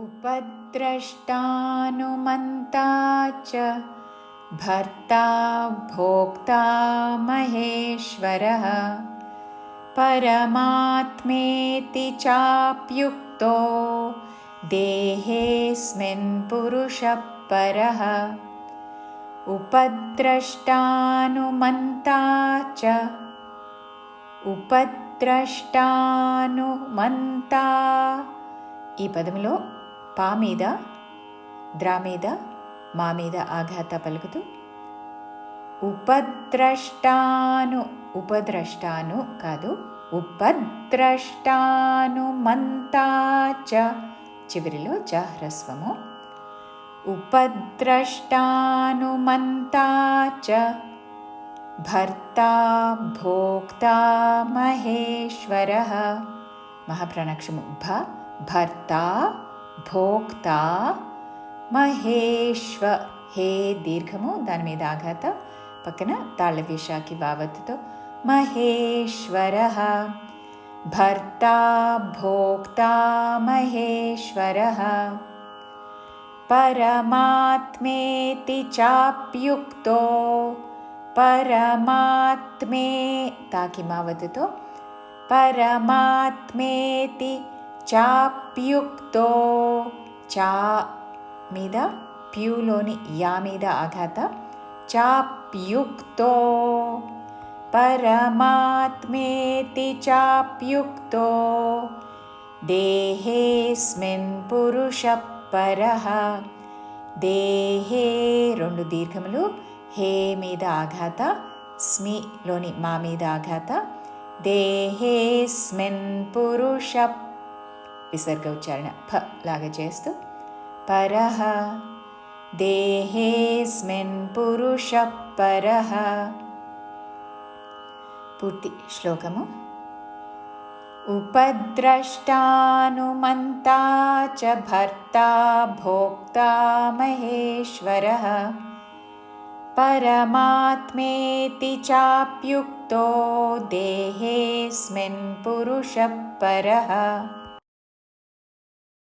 उपद्रष्टानुमन्ता च भर्ता भोक्ता महेश्वरः परमात्मेति चाप्युक्तो देहेऽस्मिन् पुरुषः परः उपद्रष्टानुमन्ता च उपद्रष्टानुमन्ता ఈ పదములో పా మీద ద్రా మీద మా మీద ఆఘాత పలుకుతూ ఉపద్రష్టాను ఉపద్రష్టాను కాదు ఉపద్రష్టాను మంతాచ చివరిలో చ హ్రస్వము ఉపద్రష్టాను మంతాచ భర్తా భోక్తా మహేశ్వర మహాప్రాణాక్షము భ భర్త భోక్త మహేశ్వ హే దీర్ఘము దాని మీద ఆఘాత పక్కన తాళవ్యషాకి వావత్తుతో మహేశ్వర భర్త భోక్త మహేశ్వర పరమాత్మేతి చాప్యుక్తో పరమాత్మే తాకి మావత్తుతో పరమాత్మేతి చాప్యుక్తో చా మీద ప్యూలోని యా మీద ఆఘాత. చాప్యుక్తో పరమాత్మేతి చాప్యుక్తో దేహేస్మిన్ పురుష పరహ దేహే రెండు దీర్ఘములు హే మీద ఆఘాత స్మిలోని మా మీద ఆఘాత. దేహేస్మిన్ పురుష विसर्ग उच्चारण फ लागचेऽस्तु परः। देहेस्मिन् पुरुषपरः उपद्रष्टानुमन्ता च भर्ता भोक्ता महेश्वरः। परमात्मेति चाप्युक्तो देहेऽस्मिन् पुरुषः परः।